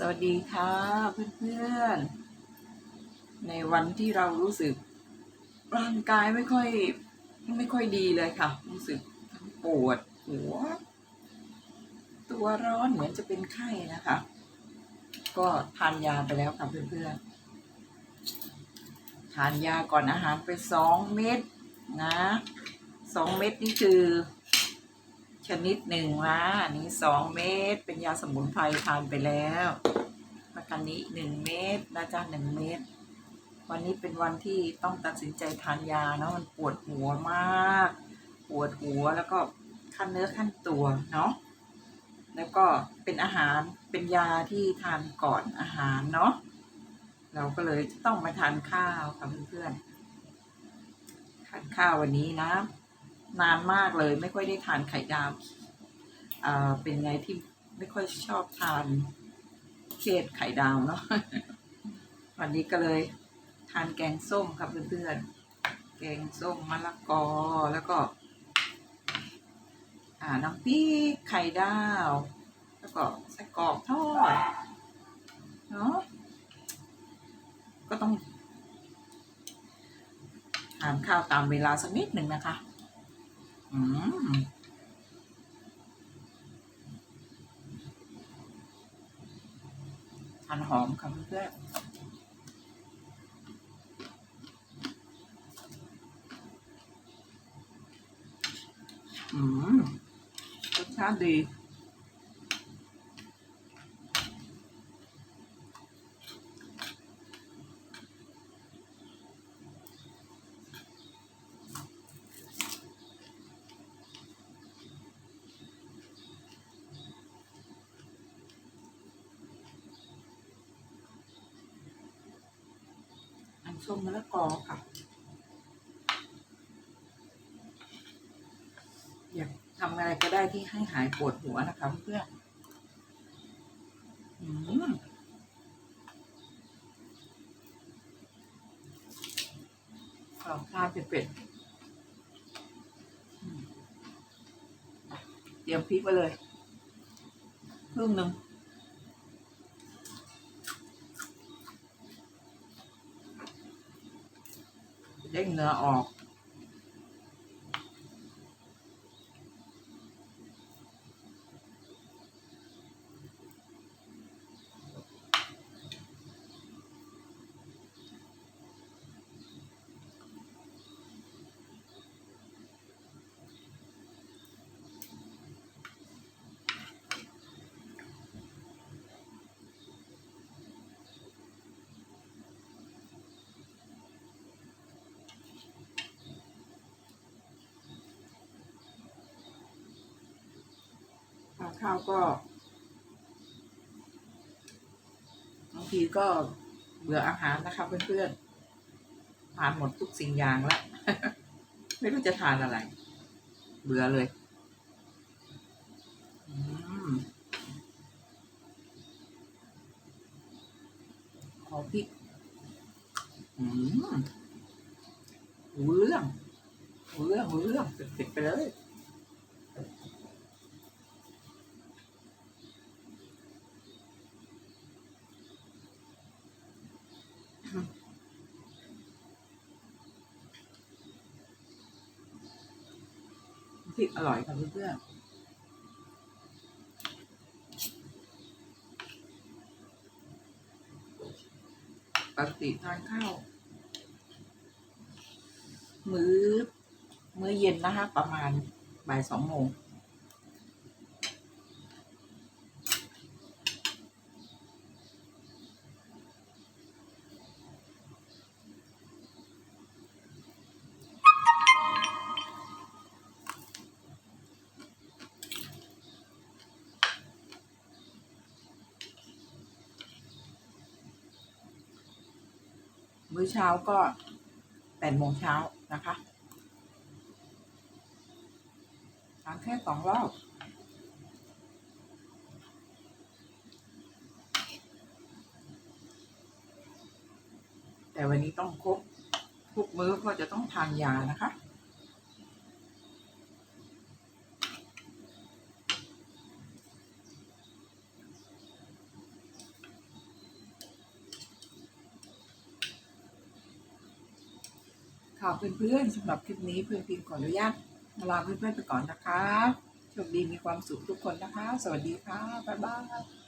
สวัสดีค่ะเพื่อนๆ ในวันที่เรารู้สึก ร่างกายไม่ค่อย ไม่ค่อยดีเลยค่ะ รู้สึกปวดหัว ตัวร้อนเหมือนจะเป็นไข้นะคะ ก็ทานยาไปแล้วค่ะเพื่อนๆ ทานยาก่อนอาหารไปสองเม็ดนะสองเม็ดนี่คือ ชนิดหนึ่งนะอันนี้สองเม็ดเป็นยาสมุนไพรทานไปแล้วแล้วกันนี้หนึ่งเม็ดนะจ๊ะหนึ่งเม็ดวันนี้เป็นวันที่ต้องตัดสินใจทานยาเนาะมันปวดหัวมาก ปวดหัวแล้วก็ขั้นเนื้อขั้นตัวเนาะแล้วก็เป็นอาหารเป็นยาที่ทานก่อนอาหารเนาะเราก็เลยต้องมาทานข้าวค่ะเพื่อนๆทานข้าววันนี้นะ นานมากเลย ไม่ค่อยได้ทานไข่ดาวอ่าเป็นไงที่ไม่ค่อยชอบทานเครดไข่ดาวเนาะวันนี้ก็เลยทานแกงส้มครับเพื่อนๆแกงส้มมะละกอแล้วก็ อ่าน้ำพริกไข่ดาว แล้วก็ไส้กรอกทอดเนาะก็ต้องทานข้าวตามเวลาสักนิดหนึ่งนะคะ ทานหอมค่ะเพื่อนอืมรสชาติดี อันส้มมะละกอค่ะอยากทำอะไรก็ได้ที่ให้หายปวดหัวนะคะเพื่อนอืมขอบข้าวเป็ดเตรียมพริกไว้เลยครึ่งหนึ่ง เด้งเนื้อออก ข้าวก็บางทีก็เบื่ออาหารนะคะเพื่อนๆทานหมดทุกสิ่งอย่างแล้ว ไม่รู้จะทานอะไร เบื่อเลยอขอพริกอืมหูเรื่องหูเรื่องหูเรื่องติดไปเลย พริกอร่อยค่ะเพื่อนปกติทานข้าวมื้อมื้อเย็นนะคะ ประมาณบ่ายสองโมง มื้อเช้าก็แปดโมงเช้านะคะทานแค่สองรอบแต่วันนี้ต้องครบทุกมื้อเพราะจะต้องทานยานะคะ ค่ะเพื่อนๆสำหรับคลิปนี้เพื่อนพิมขออนุญาตลาเพื่อนๆไปก่อนนะคะโชคดีมีความสุขทุกคนนะคะ สวัสดีค่ะบ๊ายบาย